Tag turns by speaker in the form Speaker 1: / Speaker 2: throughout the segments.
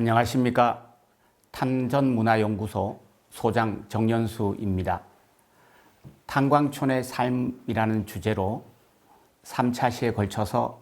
Speaker 1: 안녕하십니까. 탄전문화연구소 소장 정연수입니다. 탄광촌의 삶이라는 주제로 3차 시에 걸쳐서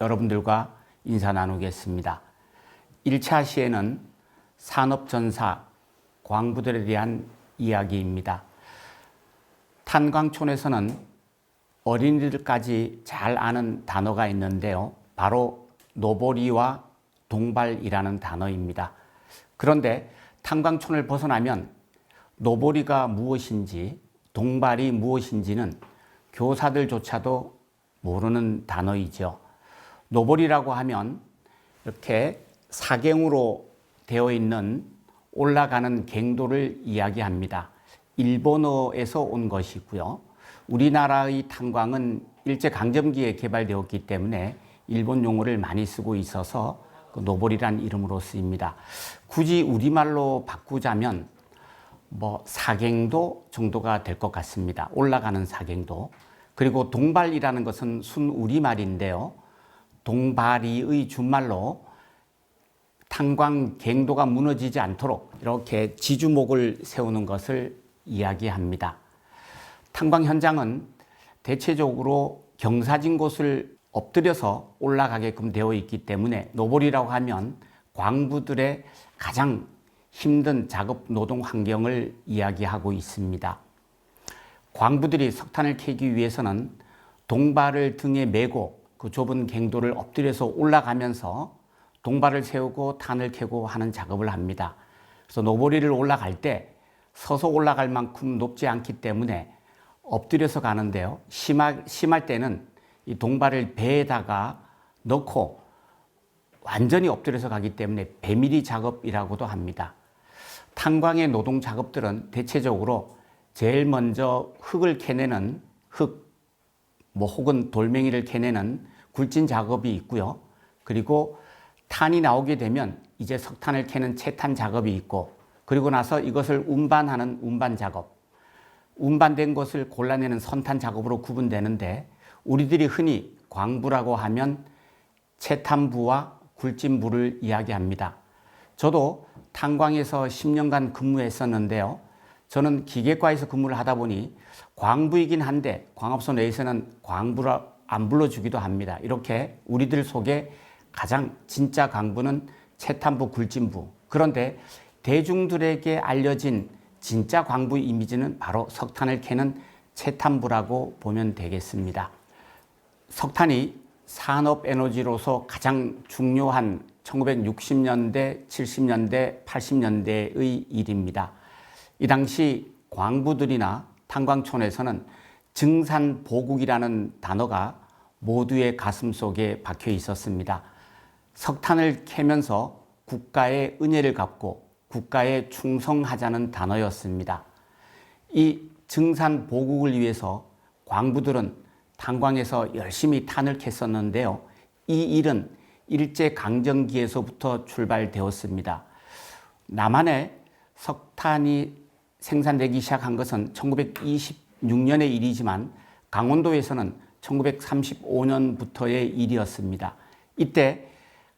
Speaker 1: 여러분들과 인사 나누겠습니다. 1차 시에는 산업전사, 광부들에 대한 이야기입니다. 탄광촌에서는 어린이들까지 잘 아는 단어가 있는데요. 바로 노보리와 동발이라는 단어입니다. 그런데 탄광촌을 벗어나면 노보리가 무엇인지 동발이 무엇인지는 교사들조차도 모르는 단어이죠. 노보리라고 하면 이렇게 사경으로 되어 있는 올라가는 갱도를 이야기합니다. 일본어에서 온 것이고요. 우리나라의 탄광은 일제 강점기에 개발되었기 때문에 일본 용어를 많이 쓰고 있어서 그 노볼이란 이름으로 쓰입니다. 굳이 우리말로 바꾸자면 뭐 사갱도 정도가 될 것 같습니다. 올라가는 사갱도. 그리고 동발이라는 것은 순 우리말인데요. 동발이의 준말로 탄광 갱도가 무너지지 않도록 이렇게 지주목을 세우는 것을 이야기합니다. 탄광 현장은 대체적으로 경사진 곳을 엎드려서 올라가게끔 되어 있기 때문에 노볼이라고 하면 광부들의 가장 힘든 작업 노동 환경을 이야기하고 있습니다. 광부들이 석탄을 캐기 위해서는 동발을 등에 메고 그 좁은 갱도를 엎드려서 올라가면서 동발을 세우고 탄을 캐고 하는 작업을 합니다. 그래서 노보리를 올라갈 때 서서 올라갈 만큼 높지 않기 때문에 엎드려서 가는데요. 심하, 심할 때는 이 동발을 배에다가 넣고 완전히 엎드려서 가기 때문에 배밀이 작업이라고도 합니다. 탄광의 노동 작업들은 대체적으로 제일 먼저 흙을 캐내는 흙, 뭐 혹은 돌멩이를 캐내는 굴진 작업이 있고요. 그리고 탄이 나오게 되면 이제 석탄을 캐는 채탄 작업이 있고 그리고 나서 이것을 운반하는 운반 작업, 운반된 것을 골라내는 선탄 작업으로 구분되는데 우리들이 흔히 광부라고 하면 채탄부와 굴진부를 이야기합니다. 저도 탄광에서 10년간 근무했었는데요. 저는 기계과에서 근무를 하다 보니 광부이긴 한데 광업소 내에서는 광부라 안 불러주기도 합니다. 이렇게 우리들 속에 가장 진짜 광부는 채탄부, 굴진부. 그런데 대중들에게 알려진 진짜 광부 이미지는 바로 석탄을 캐는 채탄부라고 보면 되겠습니다. 석탄이 산업 에너지로서 가장 중요한 1960년대, 70년대, 80년대의 일입니다. 이 당시 광부들이나 탄광촌에서는 증산 보국이라는 단어가 모두의 가슴 속에 박혀 있었습니다. 석탄을 캐면서 국가의 은혜를 갚고 국가에 충성하자는 단어였습니다. 이 증산 보국을 위해서 광부들은 탄광에서 열심히 탄을 캤었는데요. 이 일은 일제 강점기에서부터 출발되었습니다. 남한에 석탄이 생산되기 시작한 것은 1926년의 일이지만 강원도에서는 1935년부터의 일이었습니다. 이때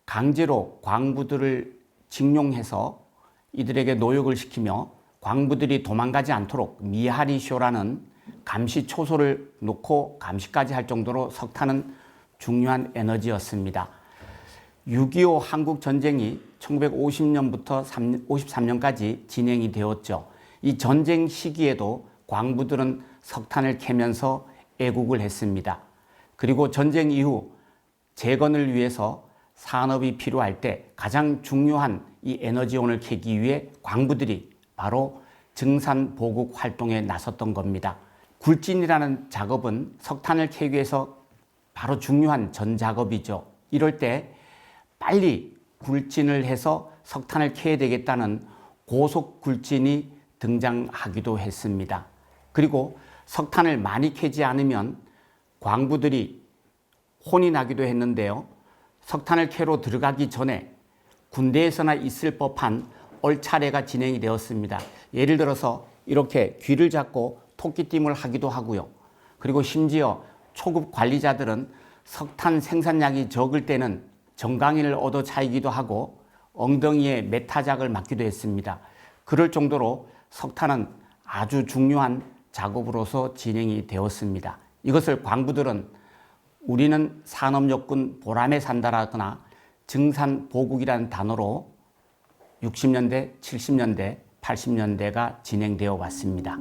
Speaker 1: 강제로 광부들을 징용해서 이들에게 노역을 시키며 광부들이 도망가지 않도록 미하리쇼라는 감시 초소를 놓고 감시까지 할 정도로 석탄은 중요한 에너지였습니다. 6.25 한국 전쟁이 1950년부터 53년까지 진행이 되었죠. 이 전쟁 시기에도 광부들은 석탄을 캐면서 애국을 했습니다. 그리고 전쟁 이후 재건을 위해서 산업이 필요할 때 가장 중요한 이 에너지원을 캐기 위해 광부들이 바로 증산 보국 활동에 나섰던 겁니다. 굴진이라는 작업은 석탄을 캐기 위해서 바로 중요한 전 작업이죠. 이럴 때 빨리 굴진을 해서 석탄을 캐야 되겠다는 고속 굴진이 등장하기도 했습니다. 그리고 석탄을 많이 캐지 않으면 광부들이 혼이 나기도 했는데요. 석탄을 캐로 들어가기 전에 군대에서나 있을 법한 얼차례가 진행이 되었습니다. 예를 들어서 이렇게 귀를 잡고 토끼띠을 하기도 하고요. 그리고 심지어 초급 관리자들은 석탄 생산량이 적을 때는 정강이를 얻어 차이기도 하고 엉덩이에 메타작을 맞기도 했습니다. 그럴 정도로 석탄은 아주 중요한 작업으로서 진행이 되었습니다. 이것을 광부들은 우리는 산업여군 보람에 산다라거나 증산보국이라는 단어로 60년대, 70년대, 80년대가 진행되어 왔습니다.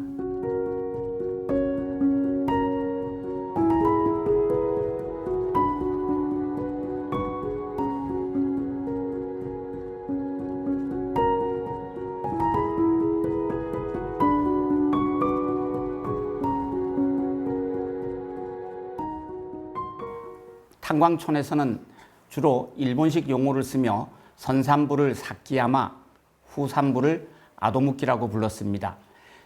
Speaker 1: 탄광촌에서는 주로 일본식 용어를 쓰며 선산부를 사키야마, 후산부를 아도무키라고 불렀습니다.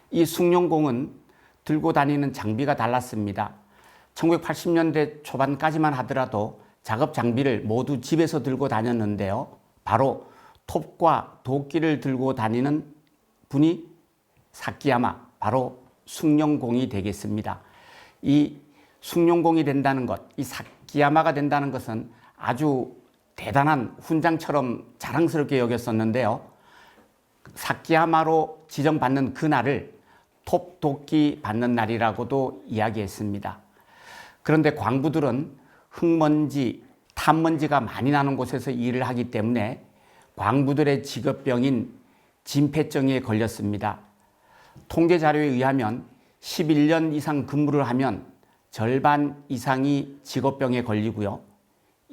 Speaker 1: 이 숭룡공은 들고 다니는 장비가 달랐습니다. 1980년대 초반까지만 하더라도 작업 장비를 모두 집에서 들고 다녔는데요. 바로 톱과 도끼를 들고 다니는 분이 사키야마, 바로 숭룡공이 되겠습니다. 이 숭룡공이 된다는 것, 이 사 키야마가 된다는 것은 아주 대단한 훈장처럼 자랑스럽게 여겼었는데요. 사키야마로 지정받는 그날을 톱도끼 받는 날이라고도 이야기했습니다. 그런데 광부들은 흙먼지, 탄먼지가 많이 나는 곳에서 일을 하기 때문에 광부들의 직업병인 진폐증에 걸렸습니다. 통계 자료에 의하면 11년 이상 근무를 하면 절반 이상이 직업병에 걸리고요.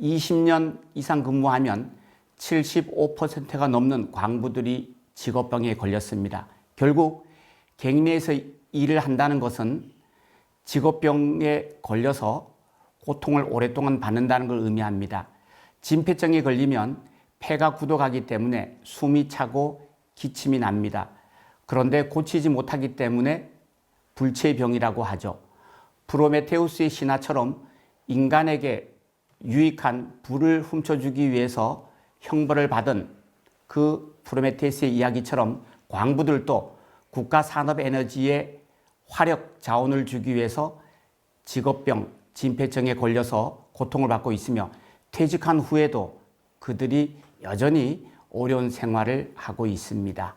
Speaker 1: 20년 이상 근무하면 75%가 넘는 광부들이 직업병에 걸렸습니다. 결국 갱리에서 일을 한다는 것은 직업병에 걸려서 고통을 오랫동안 받는다는 걸 의미합니다. 진폐증에 걸리면 폐가 굳어가기 때문에 숨이 차고 기침이 납니다. 그런데 고치지 못하기 때문에 불체병이라고 하죠. 프로메테우스의 신화처럼 인간에게 유익한 불을 훔쳐주기 위해서 형벌을 받은 그 프로메테우스의 이야기처럼 광부들도 국가 산업 에너지에 화력 자원을 주기 위해서 직업병, 진폐증에 걸려서 고통을 받고 있으며 퇴직한 후에도 그들이 여전히 어려운 생활을 하고 있습니다.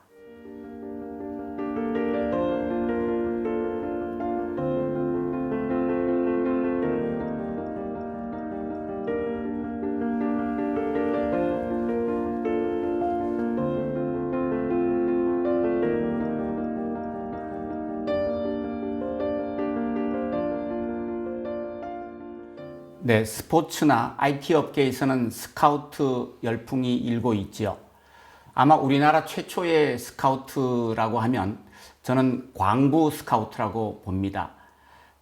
Speaker 1: 네, 스포츠나 IT 업계에서는 스카우트 열풍이 일고 있지요. 아마 우리나라 최초의 스카우트라고 하면 저는 광부 스카우트라고 봅니다.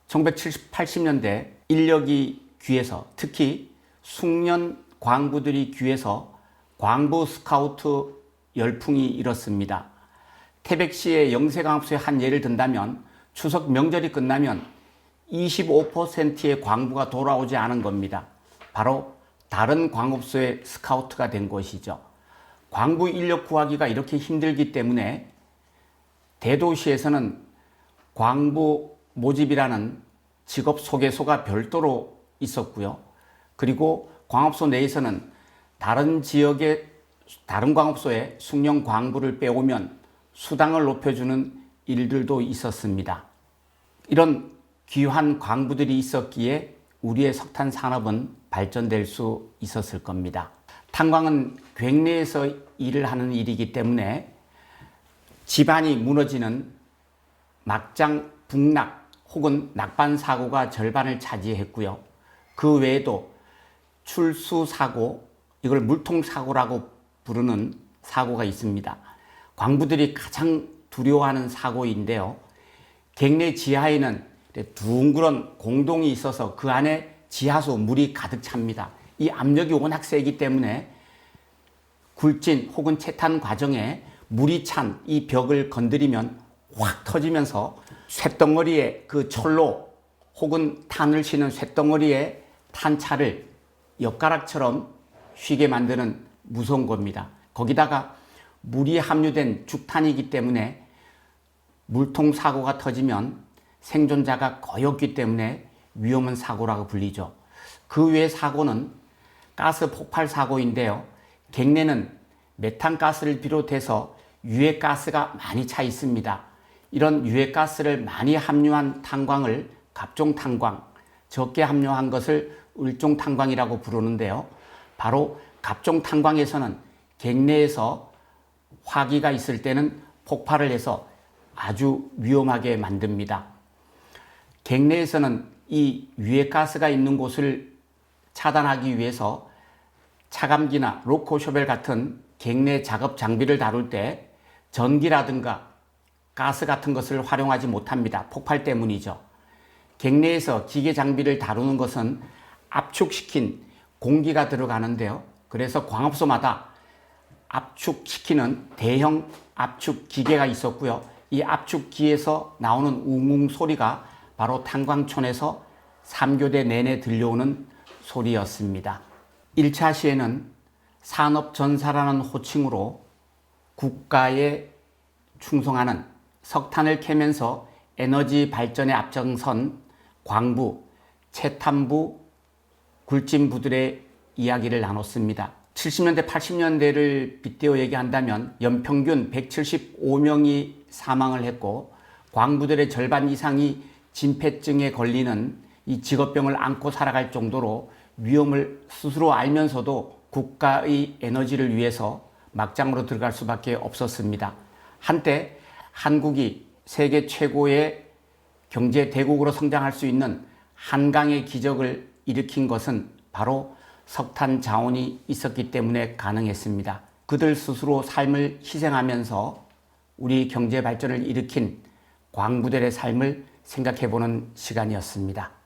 Speaker 1: 1970, 80년대 인력이 귀해서 특히 숙련 광부들이 귀해서 광부 스카우트 열풍이 일었습니다. 태백시의 영세강업소의 한 예를 든다면 추석 명절이 끝나면 25%의 광부가 돌아오지 않은 겁니다. 바로 다른 광업소의 스카우트가 된 것이죠. 광부 인력 구하기가 이렇게 힘들기 때문에 대도시에서는 광부 모집이라는 직업 소개소가 별도로 있었고요. 그리고 광업소 내에서는 다른 지역의 다른 광업소에 숙련 광부를 빼오면 수당을 높여주는 일들도 있었습니다. 이런 귀한 광부들이 있었기에 우리의 석탄 산업은 발전될 수 있었을 겁니다. 탄광은 굉내에서 일을 하는 일이기 때문에 집안이 무너지는 막장 북락 혹은 낙반 사고가 절반을 차지했고요. 그 외에도 출수 사고, 이걸 물통 사고라고 부르는 사고가 있습니다. 광부들이 가장 두려워하는 사고인데요. 갱내 지하에는 둥그런 공동이 있어서 그 안에 지하수 물이 가득 찹니다. 이 압력이 워낙 세기 때문에 굴진 혹은 채탄 과정에 물이 찬 이 벽을 건드리면 확 터지면서 쇳덩어리에 그 철로 혹은 탄을 치는 쇳덩어리에 탄차를 엿가락처럼 휘게 만드는 무서운 겁니다. 거기다가 물이 함유된 죽탄이기 때문에 물통 사고가 터지면 생존자가 거의 없기 때문에 위험한 사고라고 불리죠. 그외 사고는 가스 폭발 사고인데요. 갱내는 메탄가스를 비롯해서 유해가스가 많이 차 있습니다. 이런 유해가스를 많이 함유한 탄광을 갑종탄광, 적게 함유한 것을 을종탄광이라고 부르는데요. 바로 갑종탄광에서는 갱내에서 화기가 있을 때는 폭발을 해서 아주 위험하게 만듭니다. 갱내에서는 이 유해 가스가 있는 곳을 차단하기 위해서 차감기나 로코쇼벨 같은 갱내 작업 장비를 다룰 때 전기라든가 가스 같은 것을 활용하지 못합니다. 폭발 때문이죠. 갱내에서 기계 장비를 다루는 것은 압축시킨 공기가 들어가는데요. 그래서 광업소마다 압축시키는 대형 압축 기계가 있었고요. 이 압축기에서 나오는 웅웅 소리가 바로 탄광촌에서 3교대 내내 들려오는 소리였습니다. 1차 시에는 산업전사라는 호칭으로 국가에 충성하는 석탄을 캐면서 에너지 발전에 앞장선 광부, 채탄부, 굴진부들의 이야기를 나눴습니다. 70년대, 80년대를 빗대어 얘기한다면 연평균 175명이 사망을 했고 광부들의 절반 이상이 진폐증에 걸리는 이 직업병을 안고 살아갈 정도로 위험을 스스로 알면서도 국가의 에너지를 위해서 막장으로 들어갈 수밖에 없었습니다. 한때 한국이 세계 최고의 경제 대국으로 성장할 수 있는 한강의 기적을 일으킨 것은 바로 석탄 자원이 있었기 때문에 가능했습니다. 그들 스스로 삶을 희생하면서 우리 경제 발전을 일으킨 광부들의 삶을 생각해 보는 시간이었습니다.